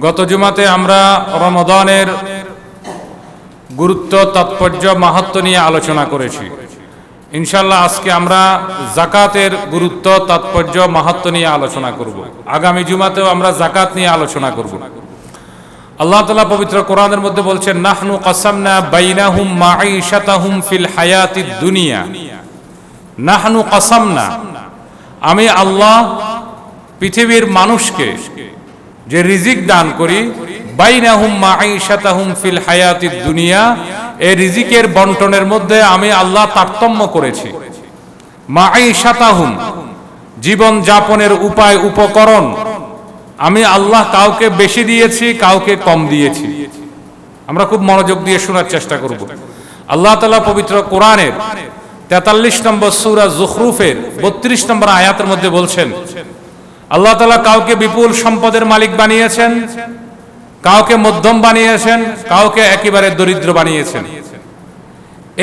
গত জুমাতে আমরা রমদানের গুরুত্ব, তাৎপর্য, মাহাত্ম নিয়ে আলোচনা করেছি। ইনশাল্লাহ আজকে আমরা জাকাতের গুরুত্ব, তাৎপর্য, মাহাত্ম নিয়ে আলোচনা করব। আগামী জুমাতেও আমরা জাকাত নিয়ে আলোচনা করব। আল্লাহ তালা পবিত্র কোরআনের মধ্যে বলছেন, নাহনু কাসামনা বাইনাহুম মাঈশাতাহুম ফিল হায়াতিদ দুনিয়া। নাহনু কাসামনা। আমি আল্লাহ পৃথিবীর মানুষকে যে রিজিক দান করি, বাইনাহুম মাঈশাতাহুম ফিল হায়াতিদ দুনিয়া এই রিজিকের বন্টনের মধ্যে আমি আল্লাহ তারতম্য করেছি। মাঈশাতাহুম, জীবন যাপনের উপায় উপকরণ, আমি আল্লাহ কাউকে বেশি দিয়েছি, কাউকে কম দিয়েছি। আমরা খুব মনোযোগ দিয়ে শোনার চেষ্টা করব। আল্লাহ তালা পবিত্র কোরআনের তেতাল্লিশ নম্বর সুরা জুখরুফের বত্রিশ নম্বর আয়াতের মধ্যে বলছেন আল্লাহ তালা কাউকে বিপুল সম্পদের মালিক বানিয়েছেন, কাউকে মধ্যম বানিয়েছেন, কাউকে একেবারে দরিদ্র বানিয়েছেন।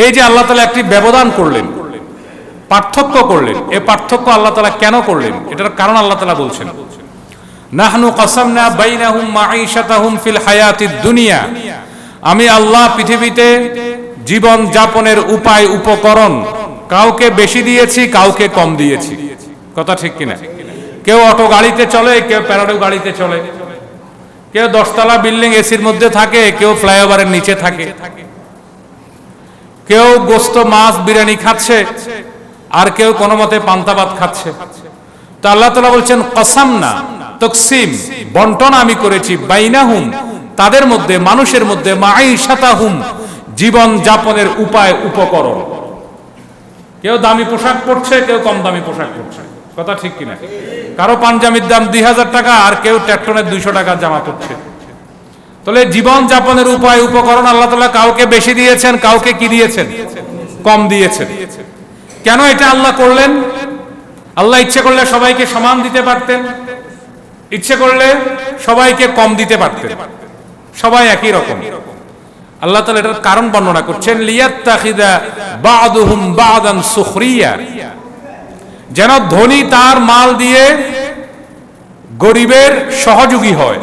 এই যে আল্লাহ তালা একটি ব্যবধান করলেন, পার্থক্য করলেন এই পার্থক্য আল্লাহ তালা কেন করলেন? এটার কারণ আল্লাহ তালা বলছেন। নাহনু কাসামনা বাইনাহুম মাঈশাতাহুম ফিল হায়াতিদ দুনিয়া। আমি আল্লাহ পৃথিবীতে জীবন যাপনের উপায়, উপকরণ কাউকে বেশি দিয়েছি, কাউকে কম দিয়েছি। কথা ঠিক কিনা? কেউ অটো গাড়িতে চলে, কেউ প্যারাডো গাড়িতে চলে। কেউ দশতলা বিল্ডিং এসির মধ্যে থাকে, কেউ ফ্লাইওভারের নিচে থাকে। কেউ গোস্ত, মাছ, বিরিয়ানি খাচ্ছে, আর কেউ কোনো মতে পান্তাবাদ খাচ্ছে। তো আল্লাহ তালা বলছেন কসাম না তকসিম, বন্টন আমি করেছি, বাইনাহুম, তাদের মধ্যে, মানুষের মধ্যে মাই সাতাহুম জীবন যাপনের উপায়, উপকরণ। কেউ দামি পোশাক পরছে, কেউ কম দামি পোশাক পরছে। কথা ঠিক কিনা? কারও পাঞ্জাবির দাম দুই হাজার টাকা, আর কেউ ট্র্যাক্টরের দুইশো টাকা জামা পড়ছে। তাহলে জীবন যাপনের উপায়, উপকরণ আল্লাহ তালা কাউকে বেশি দিয়েছেন, কাউকে কি দিয়েছেন? কম দিয়েছেন। কেন এটা আল্লাহ করলেন? আল্লাহ ইচ্ছে করলে সবাইকে সমান দিতে পারতেন। ইচ্ছে করলে সবাইকে কম দিতে পারতেন। সবাই একই রকম। আল্লাহ তালা এটার কারণ বর্ণনা করছেন, লিয়াত্তাখিদা বাদুহুম বাদান সুখরিয়া। যেন ধনী তার মাল দিয়ে গরিবের সহযোগী হয়।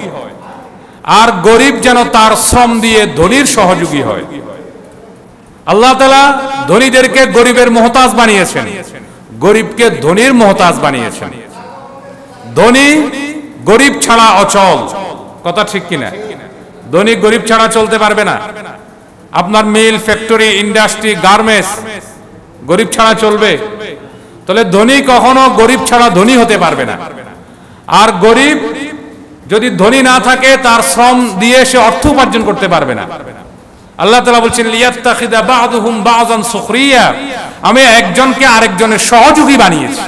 আর গরিব যেন তার শ্রম দিয়ে ধনীর সহযোগী হয়। আল্লাহ তালা ধনীদেরকে গরিবের মোহতাজ বানিয়েছেন। গরিবকে ধনীর মোহতাজ বানিয়েছেন। ধনী গরিব ছাড়া অচল। কথা ঠিক কিনা? ধনী গরিব ছাড়া চলতে পারবে না। আপনার মিল, ফ্যাক্টরি, ইন্ডাস্ট্রি, গার্মেন্টস, গরিব ছাড়া চলবে। তাহলে ধনী কখনো গরিব ছাড়া ধনী হতে পারবে না। আর গরিব যদি ধনী না থাকে, তার শ্রম দিয়ে সে অর্থ উপার্জন করতে পারবে না। আল্লাহ তালা বলছেন, লিয়াত্তাখিদা সুখরিয়া। আমি একজনকে আরেকজনের সহযোগী বানিয়েছি।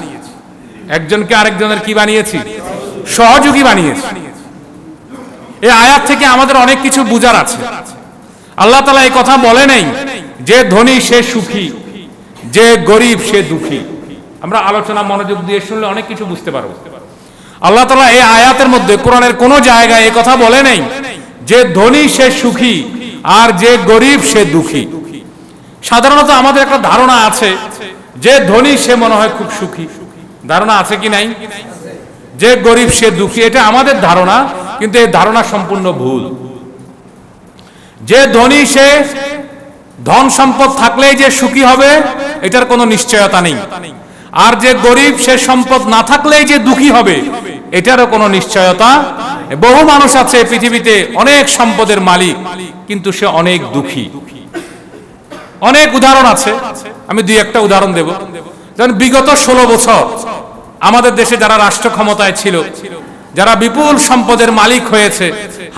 একজনকে আরেকজনের কি বানিয়েছি? সহযোগী বানিয়েছি। এই আয়াত থেকে আমাদের অনেক কিছু বুঝার আছে। আল্লাহ তালা এই কথা বলে নেই যে ধনী সে সুখী, যে গরিব সে দুঃখী। আমরা আলোচনা, মনোযোগ দিয়ে শুনলে অনেক কিছু বুঝতে পারব। আল্লাহ তালা এই আয়াতের মধ্যে কোরআনের কোন জায়গায় এই কথা বলে নেই যে ধনী সে সুখী আর যে গরিব সে দুঃখী। সাধারণত আমাদের একটা ধারণা আছে যে ধনী সে মনে হয় খুব সুখী। ধারণা আছে কি নাই? যে গরিব সে দুঃখী, এটা আমাদের ধারণা, কিন্তু এই ধারণা সম্পূর্ণ ভুল। যে ধনী সে ধন সম্পদ থাকলেই যে সুখী হবে, এটার কোনো নিশ্চয়তা নেই। আর যে গরিব, সে সম্পদ না থাকলেই যে দুঃখী হবে, এটারও কোনো নিশ্চয়তা বহু মানুষ আছে পৃথিবীতে অনেক সম্পদের মালিক, কিন্তু সে অনেক দুঃখী। অনেক উদাহরণ আছে, আমি দুই একটা উদাহরণ দেব। যেমন বিগত ষোলো বছর আমাদের দেশে যারা রাষ্ট্র ক্ষমতায় ছিল, যারা বিপুল সম্পদের মালিক হয়েছে,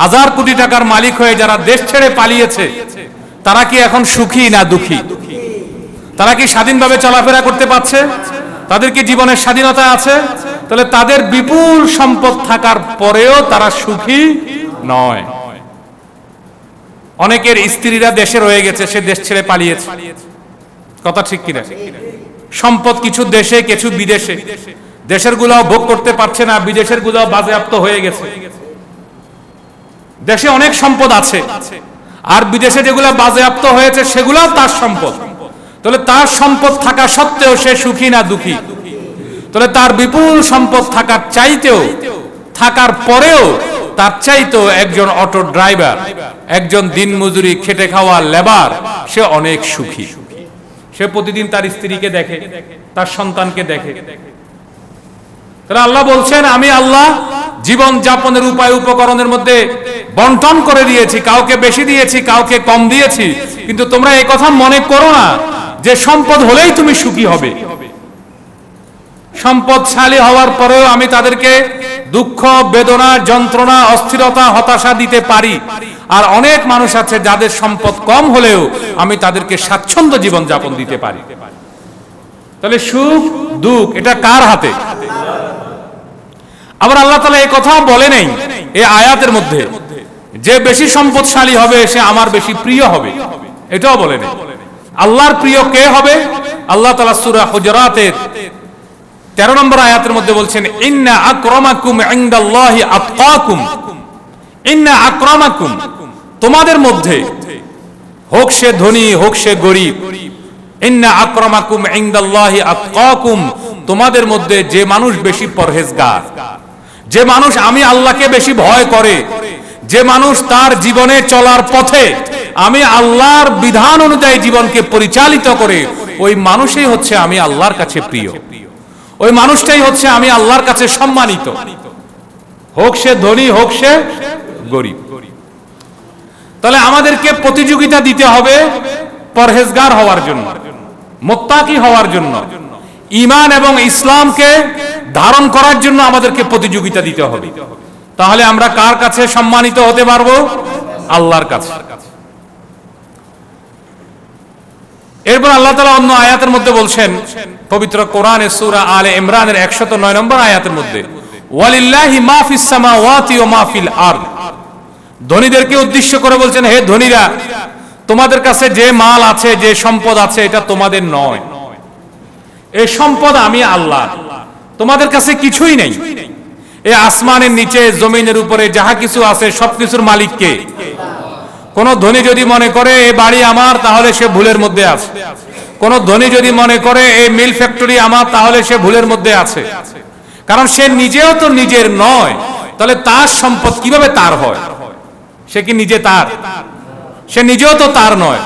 হাজার কোটি টাকার মালিক হয়ে যারা দেশ ছেড়ে পালিয়েছে, তারা কি এখন সুখী না দুঃখী? তারা কি স্বাধীনভাবে চলাফেরা করতে পারছে? তাদের কি জীবনের স্বাধীনতা আছে? তাহলে তাদের বিপুল সম্পদ থাকার পরেও তারা সুখী নয়। অনেকের স্ত্রীরা দেশে রয়ে গেছে, সে দেশ ছেড়ে পালিয়েছে। কথা ঠিক কিনা? সম্পদ কিছু দেশে, কিছু বিদেশে। দেশের গুলাও ভোগ করতে পারছে না, বিদেশের গুলাও বাজেয়াপ্ত হয়ে গেছে। দেশে অনেক সম্পদ আছে, আর বিদেশে যেগুলো বাজেয়াপ্ত হয়েছে, সেগুলোও তার সম্পদ। তাহলে তার সম্পদ থাকা সত্ত্বেও সে সুখী না দুঃখী? তাহলে তার বিপুল সম্পদ থাকার চাইতেও, থাকার পরেও তার চাইতো একজন অটো ড্রাইভার, একজন দিনমজুরি খেটে খাওয়া লেবার, সে অনেক সুখী। সে প্রতিদিন তার স্ত্রীকে দেখে, তার সন্তানকে দেখে। তাহলে আল্লাহ বলছেন, আমি আল্লাহ জীবন যাপনের উপায় উপকরণের মধ্যে বন্টন করে দিয়েছি, কাউকে বেশি দিয়েছি, কাউকে কম দিয়েছি। কিন্তু তোমরা এই কথা মনে করো না যে সম্পদ হলেই তুমি সুখী হবে। সম্পদশালী হওয়ার পরেও আমি তাদেরকে দুঃখ, বেদনা, যন্ত্রণা, অস্থিরতা, হতাশা দিতে পারি। আর অনেক মানুষ আছে যাদের সম্পদ কম হলেও আমি তাদেরকে স্বাচ্ছন্দ্য জীবন যাপন দিতে পারি। তাহলে সুখ, দুঃখ, এটা কার হাতে? আবার আল্লাহ তালা এই কথা বলে নেই এই আয়াতের মধ্যে, যে বেশি সম্পদশালী হবে সে আমার বেশি প্রিয় হবে। এটাও বলে নেই। আল্লাহর প্রিয় কে হবে? আল্লাহ তালা সুরা হুজরাতের তেরো নম্বর আয়াতের মধ্যে বলছেন, ইন্না আক্রমাকুম ইনদাল্লাহি আতকাকুম। ইন্না আক্রমাকুম। তোমাদের মধ্যে হোক সে ধনী, হোক সে গরিব, ইন্না আক্রমাকুম ইনদাল্লাহি আতকাকুম। তোমাদের মধ্যে যে মানুষ বেশি পরহেজগার, যে মানুষ আমি আল্লাহকে বেশি ভয় করে, যে মানুষ তার জীবনে চলার পথে আমি আল্লাহর বিধান অনুযায়ী জীবনকে পরিচালিত করে ওই মানুষই হচ্ছে আমি আল্লাহর কাছে প্রিয়। ওই মানুষটাই হচ্ছে আমি আল্লাহর কাছে সম্মানিত। হোক সে ধনী, হোক সে গরিব। তাহলে আমাদেরকে প্রতিযোগিতা দিতে হবে পরহেজগার হওয়ার জন্য, মোত্তাকি হওয়ার জন্য। ইমান এবং ইসলামকে ধারণ করার জন্য আমাদেরকে প্রতিযোগিতা দিতে হবে। তাহলে আমরা কার কাছে সম্মানিত হতে পারব? আল্লাহর কাছে। এরপর আল্লাহ তালা অন্য আয়াতের মধ্যে বলছেন, পবিত্র কোরআনে সুরা আলে ইমরানের একশত নয় নম্বর আয়াতের মধ্যে, ওয়ালিল্লাহি মাফিস সামাওয়াতি ওয়া মাফিল আরদ। ধনীদেরকে উদ্দেশ্য করে বলছেন, হে ধনীরা, তোমাদের কাছে যে মাল আছে, যে সম্পদ আছে, এটা তোমাদের নয়। এই সম্পদ আমি আল্লাহ। তোমাদের কাছে কিছুই নেই। এই আসমানের নিচে, জমিনের উপরে, যাহা কিছু আছে, সবকিছুর মালিক কে কোন ধনী যদি মনে করে এই বাড়ি আমার, তাহলে সে ভুলের মধ্যে আছে। কোন ধনী যদি মনে করে এই মিল ফ্যাক্টরি আমার, তাহলে সে ভুলের মধ্যে আছে। কারণ সে নিজেও তো নিজের নয়, তাহলে তার সম্পদ কীভাবে তার হয়? সে কি নিজে তার? সে নিজেও তো তার নয়,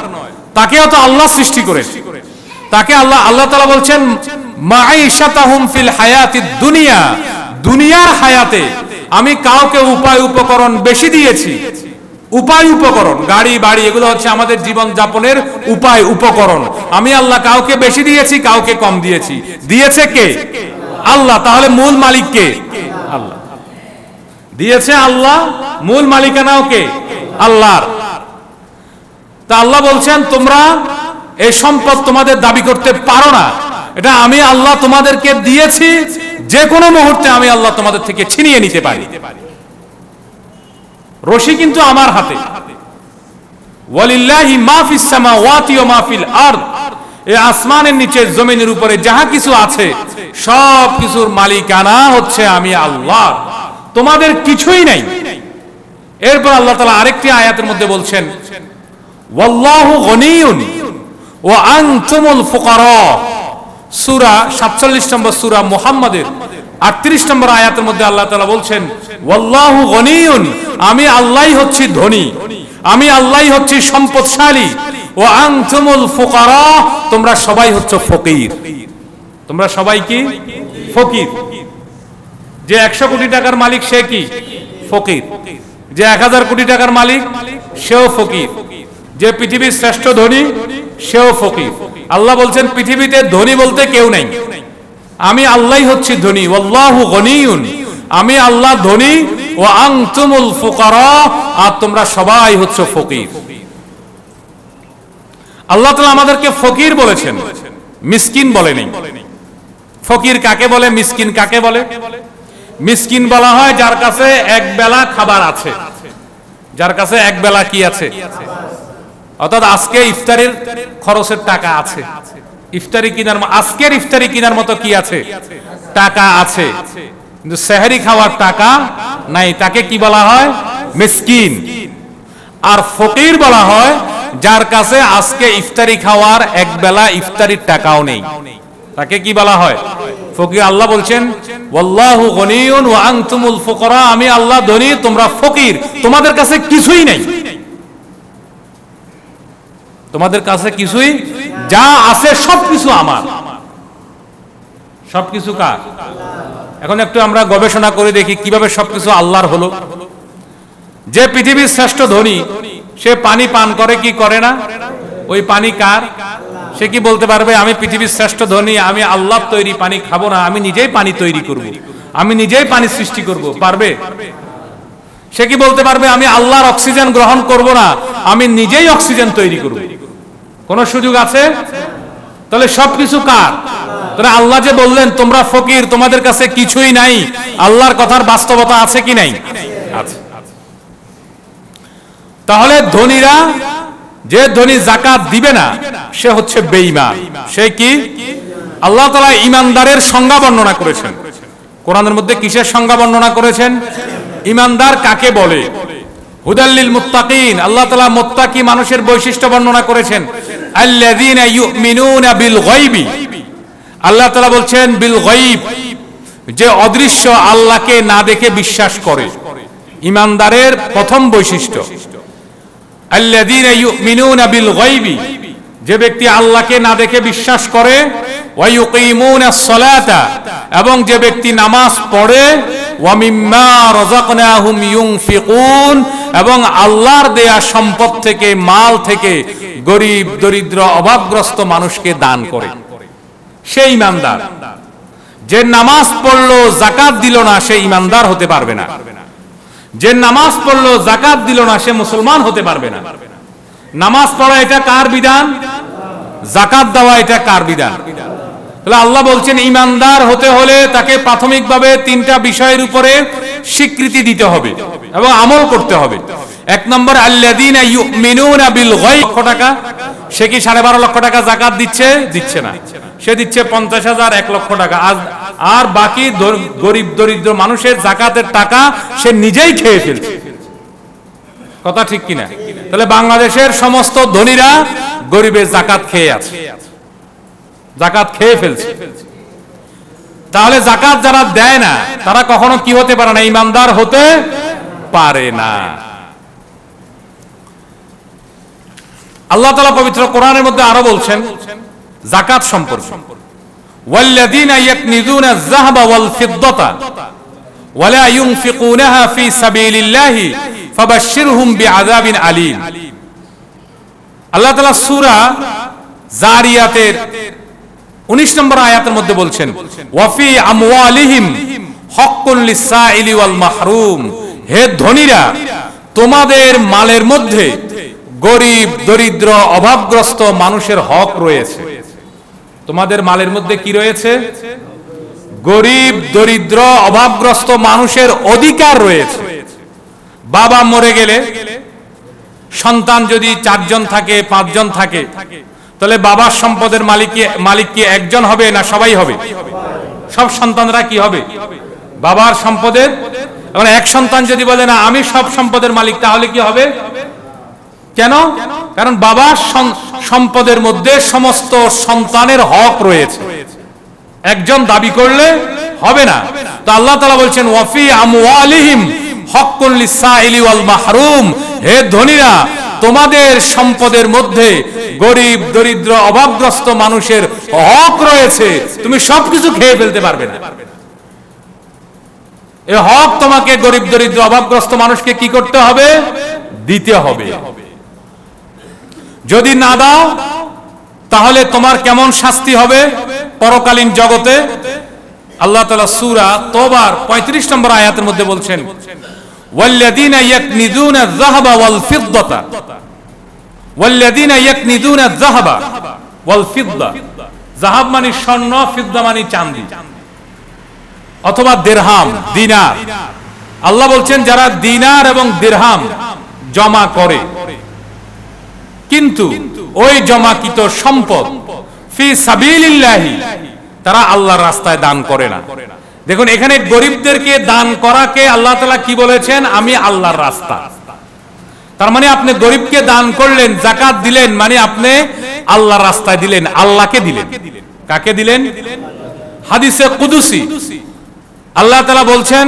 তাকেও তো আল্লাহ সৃষ্টি করে তাকে আল্লাহ আল্লাহ তালা বলছেন ফিল হায়াতি দুনিয়া। দুনিয়ার হায়াতে আমি কাউকে উপায়, উপকরণ বেশি দিয়েছি উপায় উপকরণ, গাড়ি, বাড়ি, এগুলো হচ্ছে আমাদের জীবন যাপনের উপায় উপকরণ। আমি আল্লাহ কাউকে বেশি দিয়েছি, কাউকে কম দিয়েছি। দিয়েছে কে? আল্লাহ, তাহলে মূল মালিক কে? আল্লাহ। দিয়েছে আল্লাহ, মূল মালিকানাও কে? আল্লাহর। তা আল্লাহ বলছেন, তোমরা এই সম্পদ তোমাদের দাবি করতে পারো না। এটা আমি আল্লাহ তোমাদেরকে দিয়েছি যে কোনো মুহূর্তে আমি আল্লাহ তোমাদের থেকে ছিনিয়ে নিতে পারি। রশি কিন্তু আমার হাতে। ওয়ালিল্লাহি মা ফিস সামাওয়াতি ওয়া মা আরদ। এই আসমানের নিচে জমিনের উপরে যাহা কিছু আছে, সব কিছুর মালিকানা হচ্ছে আমি আল্লাহ। তোমাদের কিছুই নাই। এরপর আল্লাহ তাআলা আরেকটি আয়াতের মধ্যে বলছেন, ওয়াল্লাহু গনিয়ুন ওয়া আনতুমুল ফুকারা। সূরা 47 নম্বর সূরা মুহাম্মাদের 38 নম্বর আয়াতের মধ্যে আল্লাহ তাআলা বলছেন, ওয়াল্লাহু গনিয়ুন, আমি আল্লাহই হচ্ছি ধনী, আমি আল্লাহই হচ্ছি সম্পদশালী ও আনতুমুল ফুকারা, তোমরা সবাই হচ্ছে ফকির। তোমরা সবাই কি? ফকির। যে একশো কোটি টাকার মালিক সে কি? ফকির। যে এক হাজার কোটি টাকার মালিক, সেও ফকির। যে পৃথিবীর শ্রেষ্ঠ ধনী, সেও ফকির। আল্লাহ বলছেন, পৃথিবীতে ধনী বলতে কেউ নেই। আমি আল্লাহই হচ্ছি ধনী, ওয়াল্লাহু গনিয়ুন। আমি আল্লাহ ধনী ও আনতুমুল ফুকারা, আর তোমরা সবাই হচ্ছে ফকির। আল্লাহ তাআলা আমাদেরকে ফকির বলেছেন, মিসকিন বলেনি। ফকির কাকে বলে, মিসকিন কাকে বলে? মিসকিন বলা হয় যার কাছে এক বেলা খাবার আছে। যার কাছে এক বেলা কি আছে? অর্থাৎ আজকে ইফতারের খরচের টাকা আছে। ইফতারি কিনার আজকের ইফতারি কিনার মতো কি আছে? টাকা আছে। কিন্তু সেহারি খাওয়ার টাকা নাই। তাকে কি বলা হয়? মিসকিন। আর ফকির বলা হয়, যার কাছে আজকে ইফতারি খাওয়ার এক বেলা ইফতারির টাকাও নেই। তাকে কি বলা হয়? ফকির আল্লাহ বলছেন, ওয়াল্লাহু গনিয়ুন ওয়া আনতুমুল ফুকরা। আমি আল্লাহ ধনী, তোমরা ফকির। তোমাদের কাছে কিছুই নেই। তোমাদের কাছে কিছুই যা আছে সবকিছু আমার। সবকিছু কার? এখন একটু আমরা গবেষণা করে দেখি কীভাবে সবকিছু আল্লাহর হলো। যে পৃথিবীর শ্রেষ্ঠ ধনী, সে পানি পান করে কি করে না? ওই পানি কার? সে কি বলতে পারবে, আমি পৃথিবীর শ্রেষ্ঠ ধনী, আমি আল্লাহ তৈরি পানি খাব না, আমি নিজেই পানি তৈরি করব। আমি নিজেই পানি সৃষ্টি করব। পারবে? সে কি বলতে পারবে, আমি আল্লাহর অক্সিজেন গ্রহণ করব না, আমি নিজেই অক্সিজেন তৈরি করব। কোন সুযোগ আছে? তাহলে সবকিছু কার? তাহলে আল্লাহ যে বললেন, তোমরা ফকির, তোমাদের কাছে কিছুই নাই। আল্লাহর কথার বাস্তবতা আছে কি নাই? তাহলে ধনীরা, যে ধনী জাকাত দিবে না, সে হচ্ছে বেঈমান। সে কি? আল্লাহ তালা ইমানদারের সংজ্ঞা বর্ণনা করেছেন। কোরআনের মধ্যে কিসের সংজ্ঞা বর্ণনা করেছেন? ইমানদার কাকে বলে? হুদাল্লিল মুত্তাকিন। আল্লাহ তালা মুত্তাকি মানুষের বৈশিষ্ট্য বর্ণনা করেছেন। আল্লাহ বলছেন, বিল যে অদৃশ্য আল্লাহকে না দেখে বিশ্বাস করে। ইমানদারের প্রথম বৈশিষ্ট্য। যে ব্যক্তি আল্লাহকে না দেখে বিশ্বাস করে এবং যে ব্যক্তি নামাজ পড়ে এবং আল্লাহর দেয়া সম্পদ থেকে, মাল থেকে গরিব, দরিদ্র, অভাবগ্রস্ত মানুষকে দান করে। সেই ইমানদার। যে নামাজ পড়ল জাকাত দিল না, সে ইমানদার হতে পারবে না। যে নামাজ পড়ল জাকাত দিল না, সে মুসলমান হতে পারবে না। নামাজ পড়া এটা কার বিধান? জাকাত দেওয়া এটা কার বিধান? তাহলে আল্লাহ বলছেন ইমানদার হতে হলে তাকে প্রাথমিকভাবে তিনটা বিষয়ের উপরে স্বীকৃতি দিতে হবে এবং আমল করতে হবে। এক নম্বর লক্ষ টাকা। সে কি সাড়ে বারো লক্ষ টাকা জাকাত দিচ্ছে? দিচ্ছে না। সে দিচ্ছে পঞ্চাশ হাজার, এক লক্ষ টাকা। আর বাকি গরিব দরিদ্র মানুষের জাকাতের টাকা সে নিজেই খেয়ে ফেলছে। কথা ঠিক কিনা? তাহলে বাংলাদেশের সমস্ত ধনীরা গরিবের জাকাত খেয়ে আছে। জাকাত খেয়ে ফেলছে তাহলে জাকাত যারা দেয় না তারা কখনো কি হতে পারে না ইমানদার হতে পারে না আল্লাহ তালা পবিত্র কোরআনের মধ্যে আরো বলছেন জাকাত সম্পর্কে والذين يكنزون الذهب والفضة ولا ينفقونها في سبيل الله فبشرهم بعذاب أليم আল্লাহ তালা সুরা জারিয়াতের উনিশ নম্বর আয়াতের মধ্যে বলছেন, ওয়াফি আমওয়ালিহিম হক্কুল লিসাইলি ওয়াল মাহরুম। হে ধনীরা, তোমাদের মালের মধ্যে গরিব, দরিদ্র, অভাবগ্রস্ত মানুষের হক রয়েছে। তোমাদের মালের মধ্যে কি রয়েছে? গরিব, দরিদ্র, অভাবগ্রস্ত মানুষের অধিকার রয়েছে। বাবা মরে গেলে সন্তান যদি চারজন থাকে, পাঁচজন থাকে তাহলে বাবার সম্পদের মালিক মালিক কি একজন হবে না সবাই হবে? সব সন্তানরা কি হবে? বাবার সম্পদের? এবং এক সন্তান যদি বলে, না, আমি সব সম্পদের মালিক তাহলে কি হবে? কেন? কারণ বাবার সম্পদের মধ্যে সমস্ত সন্তানের হক রয়েছে। একজন দাবি করলে হবে না। তো আল্লাহ তালা বলছেন ওয়াফি আমওয়ালিহিম হক্কুল লিসাইলি ওয়াল মাহরুম হে ধনীরা তোমাদের সম্পদের মধ্যে গরিব, দরিদ্র, অভাবগ্রস্ত মানুষের হক রয়েছে, তুমি সবকিছু খেয়ে ফেলতে পারবে না। এ হক তোমাকে গরিব, দরিদ্র, অভাবগ্রস্ত মানুষকে কি করতে হবে? দিতে হবে। যদি না দাও, তাহলে তোমার কেমন শাস্তি হবে পরকালীন জগতে? আল্লাহ তালা সুরা তোবার পঁয়ত্রিশ নম্বর আয়াতের মধ্যে বলছেন ইয়াকনিজুনা যাহাবা ওয়াল ফিদ্দাতা। ওয়াল্লাযীনা ইয়াকনিজুনা যাহাবা ওয়াল মানে স্বর্ণ মানে চাঁদি। অথবা দিনার। আল্লাহ বলছেন, যারা দিনার এবং দিরহাম জমা করে, কিন্তু ওই জমাকৃত সম্পদ, ফি সাবিলিল্লাহি, তারা আল্লাহর রাস্তায় দান করে না। দেখুন, এখানে গরিবদেরকে দান করাকে আল্লাহ তালা কি বলেছেন? আমি আল্লাহর রাস্তা। তার মানে আপনি গরিবকে দান করলেন জাকাত দিলেন মানে আপনি আল্লাহর রাস্তায় দিলেন, আল্লাহকে দিলেন। কাকে দিলেন? হাদিসে কুদুসি। আল্লাহ তালা বলছেন,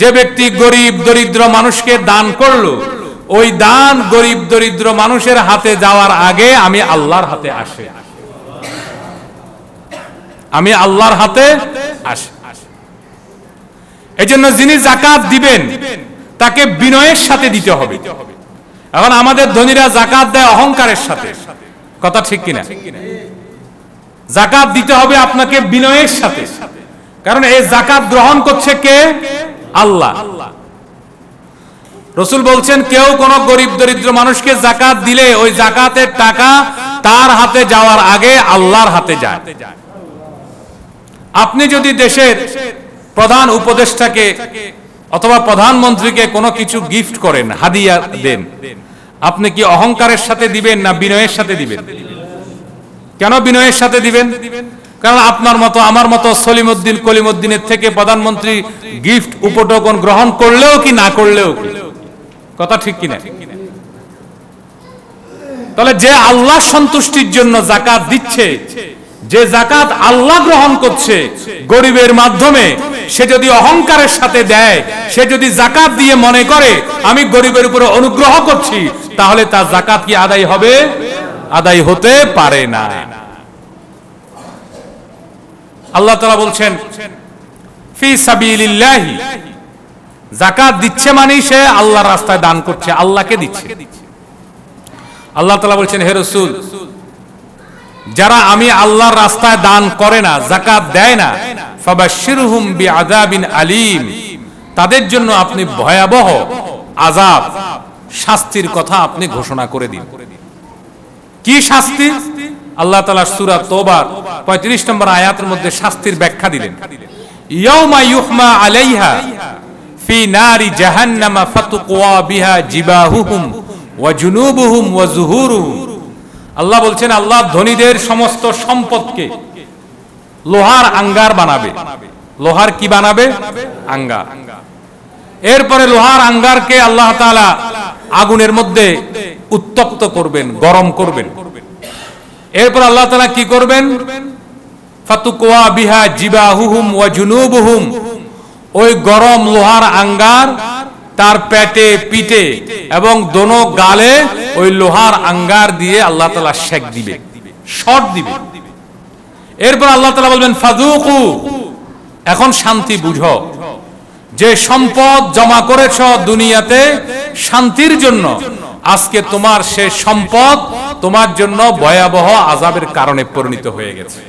যে ব্যক্তি গরিব দরিদ্র মানুষকে দান করল, ওই দান গরিব দরিদ্র মানুষের হাতে যাওয়ার আগে আমি আল্লাহর হাতে আসে। আমি আল্লাহর হাতে আসে। এই জন্য যিনি জাকাত দিবেন, তাকে বিনয়ের সাথে দিতে হবে। এখন আমাদের ধনীরা জাকাত দেয় অহংকারের সাথে। কথা ঠিক কিনা? জাকাত দিতে হবে আপনাকে বিনয়ের সাথে। কারণ এই জাকাত গ্রহণ করছে কে? আল্লাহ। রসুল বলছেন, কেউ কোন গরিব দরিদ্র মানুষকে জাকাত দিলে ওই জাকাতের টাকা তার হাতে যাওয়ার আগে আল্লাহর হাতে যায়। আপনি যদি দেশের প্রধান উপদেষ্টাকে অথবা প্রধানমন্ত্রীকে কোনো কিছু গিফট করেন, হাদিয়া দেন। আপনি কি অহংকারের সাথে দিবেন না বিনয়ের সাথে দিবেন? কেন বিনয়ের সাথে দিবেন? কারণ আপনার মতো, আমার মতো সলিমুদ্দিন কলিমুদ্দিনের থেকে প্রধানমন্ত্রী গিফট উপটোকন গ্রহণ করলেও কি, না করলেও কথা ঠিক কিনা? তাহলে যে আল্লাহ সন্তুষ্টির জন্য জাকাত দিচ্ছে, যে জাকাত আল্লাহ গ্রহণ করছে, গরিবের মাধ্যমে সে যদি অহংকারের সাথে দেয়, সে যদি জাকাত দিয়ে মনে করে, আমি গরিবের উপরে অনুগ্রহ করছি, তাহলে তার জাকাত কি আদায় হবে? আদায় হতে পারে না। আল্লাহ তালা বলছেন, ফি সাবিলিল্লাহি। জাকাত দিচ্ছে মানেই সে আল্লাহর রাস্তায় দান করছে, আল্লাহকে দিচ্ছে। আল্লাহ তালা বলছেন, হে রসুল, যারা আমি আল্লাহর রাস্তায় দান করে না জাকাত দেয় না তাদের জন্য আপনি ভয়াবহ আযাব, শাস্তির কথা আপনি ঘোষণা করে দিন। কি শাস্তি? আল্লাহ তাআলা সূরা তোবার 35 নম্বর আয়াতের মধ্যে শাস্তির ব্যাখ্যা দিলেন। ইয়াউমা ইউহমা আলাইহা ফি নারি জাহান্নামা ফাতুকওয়া বিহা জিবাহুহুম ওয়া জুনুবুহুম ওয়া আল্লাহ বলছেন, আল্লাহ ধনীদের সমস্ত সম্পদকে লোহার আঙ্গার বানাবে। লোহার কি বানাবে? আঙ্গার। এরপরে লোহার আঙ্গারকে আল্লাহ তাআলা আগুনের মধ্যে উত্তপ্ত করবেন, গরম করবেন। এরপর আল্লাহ তাআলা কি করবেন? ফাতুকওয়া বিহা জিবাহুহুম জুনুবুহুম। ওই গরম লোহার আঙ্গার তার পেটে, পিঠে এবং দোনো গালে ওই লোহার আঙ্গার দিয়ে আল্লাহ তালা শেক দিবে শট দিবে। এরপর আল্লাহ তালা বলবেন ফাদুকু এখন শান্তি বুঝো। যে সম্পদ জমা করেছ দুনিয়াতে, শান্তির জন্য। আজকে তোমার সে সম্পদ তোমার জন্য ভয়াবহ আজাবের কারণে পরিণত হয়ে গেছে।